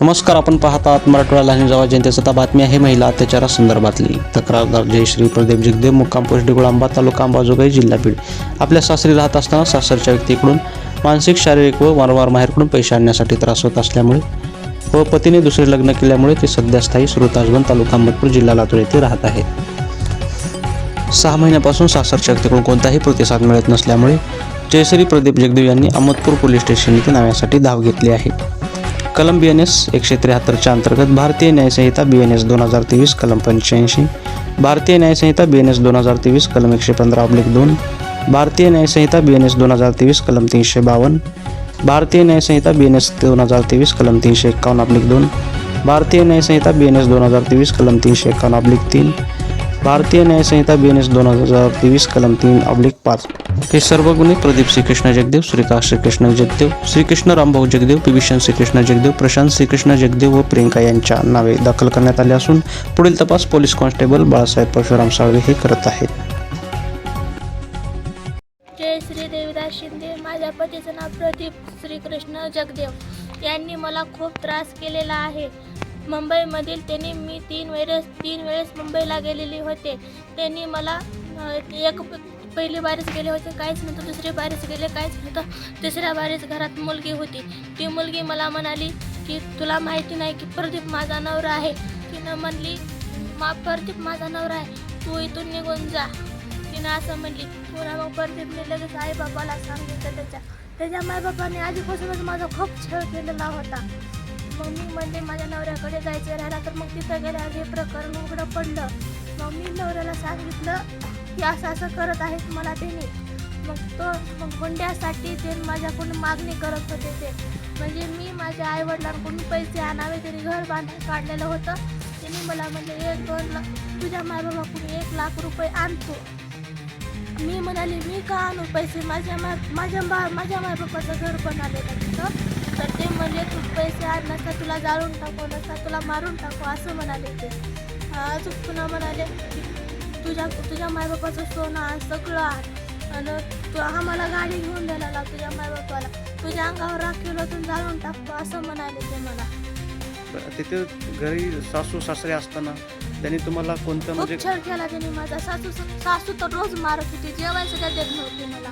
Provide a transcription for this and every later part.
नमस्कार आपण पाहता आहात मराठवाडा लहान जवा जनतेचा आता बातमी आहे महिला अत्याचारा संदर्भातली. तक्रारदार जयश्री प्रदीप जगदेव मुक्काम पोस्ट डिगोळांबा तालुका अंबाजोगाई जिल्हा बीड. आपल्या सासरी राहत असताना सासरच्या व्यक्तीकडून मानसिक शारीरिक व वारंवार माहेरकडून पैसे आणण्यासाठी त्रास होत असल्यामुळे व पतीने दुसरे लग्न केल्यामुळे ते सध्या स्थायी सुरताजगण तालुका अंबरपूर जिल्हा लातूर येथे राहत आहेत सहा महिन्यापासून सासरच्या व्यक्तीकडून कोणताही प्रतिसाद मिळत नसल्यामुळे जयश्री प्रदीप जगदेव यांनी अहमदपूर पोलीस स्टेशन येथे नाव्यासाठी धाव घेतली आहे. कलम बी एन एस एकशे त्र्याहत्तरच्या अंतर्गत भारतीय न्यायसंहिता बी एन एस दोन हजार तेवीस कलम पंच्याऐंशी. भारतीय न्यायसंहिता बी एन एस दोन हजार तेवीस कलम एकशे पंधरा ऑब्लिक दोन. भारतीय न्यायसंहिता बी एन एस दोन हजार तेवीस कलम तीनशे बावन्न भारतीय न्यायसंहिता बी एन एस दोन हजार तेवीस कलम तीनशे एक्कावन्न ऑब्लिक दोन. भारतीय न्यायसंहिता बी एन एस दोन हजार तेवीस कलम तीनशे एक्कावन्न ऑब्लिक तीन. भारतीय न्यायसंहिता बी एन एस दोन हजार तेवीस कलम तीन अब्लिक पाच. हे सर्व गुन्हे प्रदीप श्रीकृष्ण जगदेव श्रीकांत श्रीकृष्ण जगदेव श्रीकृष्ण रामभाऊ जगदेव पिभिषण श्रीकृष्ण जगदेव प्रशांत श्रीकृष्ण जगदेव व प्रियंका यांच्या नावे दाखल करण्यात आले असून पुढील तपास पोलीस कॉन्स्टेबल बाळासाहेब परशुराम साळवे हे करत आहेत. जय श्री देवीदास शिंदे. माझ्या पतीचं नाव प्रदीप श्रीकृष्ण जगदेव. यांनी मला खूप त्रास केलेला आहे. मुंबईमधील त्यांनी मी तीन वेळेस तीन वेळेस मुंबईला गेलेले होते. त्यांनी मला एक पहिली बारीच गेले होते काहीच नव्हतं दुसरी बारीच गेले काहीच नव्हतं. तिसऱ्या बारीच घरात मुलगी होती. ती मुलगी मला म्हणाली की तुला माहिती नाही की प्रदीप माझा नवरा आहे. तिनं म्हणली मा प्रदीप माझा नवरा आहे. तू इथून निघून जा. तिनं असं म्हणली पुन्हा मग प्रदीपने लगेच आई बाबाला सांगितलं त्याच्या त्याच्या मायबापाने आधीपासूनच माझा खूप छळ केलेला होता. मग मी म्हणले माझ्या नवऱ्याकडे जायचं राहिला तर मग तिथं गेल्यावर हे प्रकरण उघडं पडलं. मग मी नवऱ्याला सांगितलं की असं असं करत आहेत मला त्याने मग तो मग हुंड्यासाठी ते माझ्याकडून मागणी करत होते ते. म्हणजे मी माझ्या आईवडिलांकडून पैसे आणावे त्यांनी घर बांधून काढलेलं होतं. त्यांनी मला म्हणजे एक दोन लाख तुझ्या मायबाबाकडून एक लाख रुपये आणतो. मी म्हणाले मी का आणू पैसे? माझ्या मा माझ्या बा माझ्या मायबापाचं घर बनवलेलं तिथं तर ते म्हणले तू पैसे आण नसता तुला जाळून टाकू नसता तुला मारून टाकू असं म्हणाले ते. अजून पुन्हा म्हणाले तुझ्या तुझ्या मायबापाचं सोनं आण सगळं आण. आणि तू आम्हाला गाडी घेऊन द्यायला लाव तुझ्या मायबापाला. तुझ्या अंगावर राखील होतून जाळून टाकतो असं म्हणाले ते मला. तिथे घरी सासू सासरे असताना त्यांनी तुम्हाला कोणतं म्हणजे छळ केला त्याने माझा. सासू सासू तर रोज मारत होती जेवायला सुद्धा देत नव्हती मला.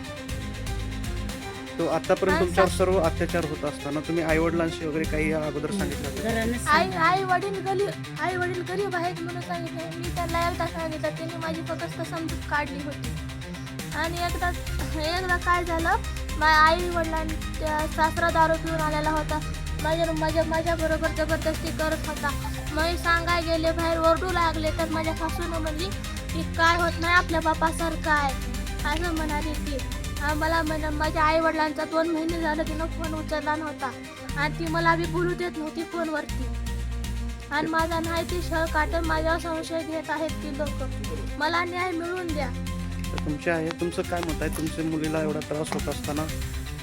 तो आतापर्यंत तुमच्यावर सर्व अत्याचार होत असताना तुम्ही आई वडिलांशी वगैरे काही या अगोदर सांगितलं? आई आई वडील गली आई वडील गरीब आहेत म्हणून सांगितलं. मी त्यांना एकदा सांगितलं त्यांनी माझी फक्त समजूत काढली होती. आणि एकदा एकदा काय झालं माझ्या आई वडिलांच्या सासरा दारू पिऊन आलेला होता. माझ्या माझ्या माझ्या बरोबर जबरदस्ती करत होता. मग सांगाय गेले बाहेर ओरडू लागले तर माझ्या सासूनं म्हणली की काय होत नाही आपल्या बापासारखं आहे. असं म्हणाली ती. आणि मला म्हण माझ्या आई वडिलांचा दोन महिने झालं तिनं फोन उचलला नव्हता. आणि ती मला बी बोलू देत नव्हती फोनवरती आणि माझा नाही ती शळ काटून माझ्यावर संशय घेत आहेत ती लोक. मला न्याय मिळवून द्या. तर तुमच्या आहे तुमचं काय मत आहे? तुमच्या मुलीला एवढा त्रास होत असताना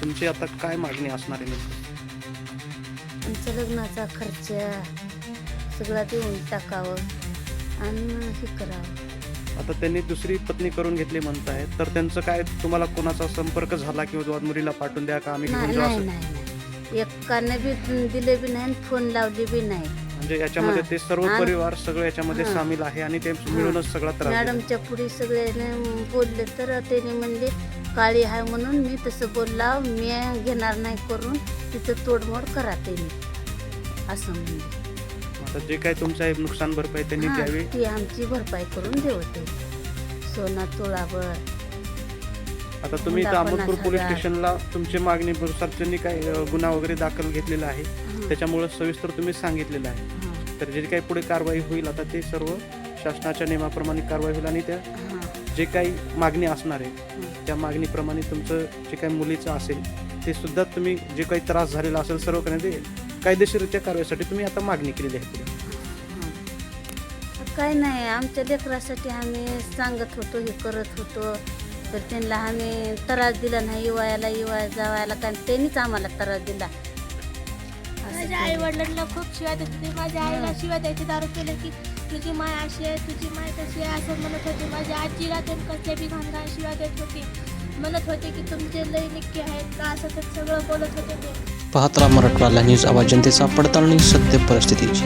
तुमची आता काय मागणी असणार आहे? आमच्या लग्नाचा खर्च सगळा देऊन टाकावं. आणि हे करावं. आता त्यांनी दुसरी पत्नी करून घेतली म्हणताय तर त्यांचं काय तुम्हाला कोणाचा संपर्क झाला किंवा मुलीला पाठवून द्या का आम्ही घेऊन नाही जाऊ नाही असं? नाही नाही. एकाने बी दिले बी नाही आणि फोन लावली बी नाही. म्हणजे याच्यामध्ये. ते सर्व आणि- परिवार सगळं याच्यामध्ये हां. सामील आहे आणि ते मिळूनच सगळा त्रास देतात. मॅडमच्या पुढे सगळ्याने बोलले तर त्याने म्हणले काळी आहे म्हणून मी तसं बोलला मी घेणार नाही करून तिथं तोडमोड करा त्यांनी. असं म्हणले. आता जे काही तुमचं आहे नुकसान भरपाई त्यांनी हां, द्यावी. ती आमची भरपाई करून देवते सोना तोळावर. आता तुम्ही इथं अहमदपूर पोलीस. स्टेशनला तुमची मागणीनुसार त्यांनी काय अं, गुन्हा वगैरे दाखल घेतलेला आहे. हां, त्याच्यामुळे सविस्तर तुम्ही सांगितलेलं आहे. हां, तर जे काही पुढे कारवाई होईल आता ते सर्व शासनाच्या नियमाप्रमाणे कारवाई होईल आणि त्या हां, जे काही मागणी असणार आहे. त्या मागणीप्रमाणे तुमचं जे काही मुलीचं असेल ते सुद्धा तुम्ही जे काही त्रास झालेला असेल सर्व करण्यात येईल. कायदेशीररित्या कारवाईसाठी तुम्ही आता मागणी केलेली आहे पुढे. हां. काय नाही आमच्या लेकरासाठी आम्ही सांगत होतो हे करत होतो. तर त्यांना आम्ही त्रास दिला नाही इवायला इवाय जावायला कारण त्यांनीच आम्हाला त्रास दिला. माझ्या आई. वडिलांना खूप शिवाय देत होते. माझ्या आईला हां. शिवाय द्यायची दारू केलं की तुझी माय अशी आहे तुझी माय तशी आहे असं म्हणत होते. माझ्या आजीला ते कसल्या बी घाणघाण शिवाय देत होती. म्हणत होते की तुमचे लय निक्के आहेत का असं ते सगळं बोलत होते ते. पाहत राहा मराठवाडा न्यूज आवाज जनतेचा पडताळणी सत्य परिस्थितीची.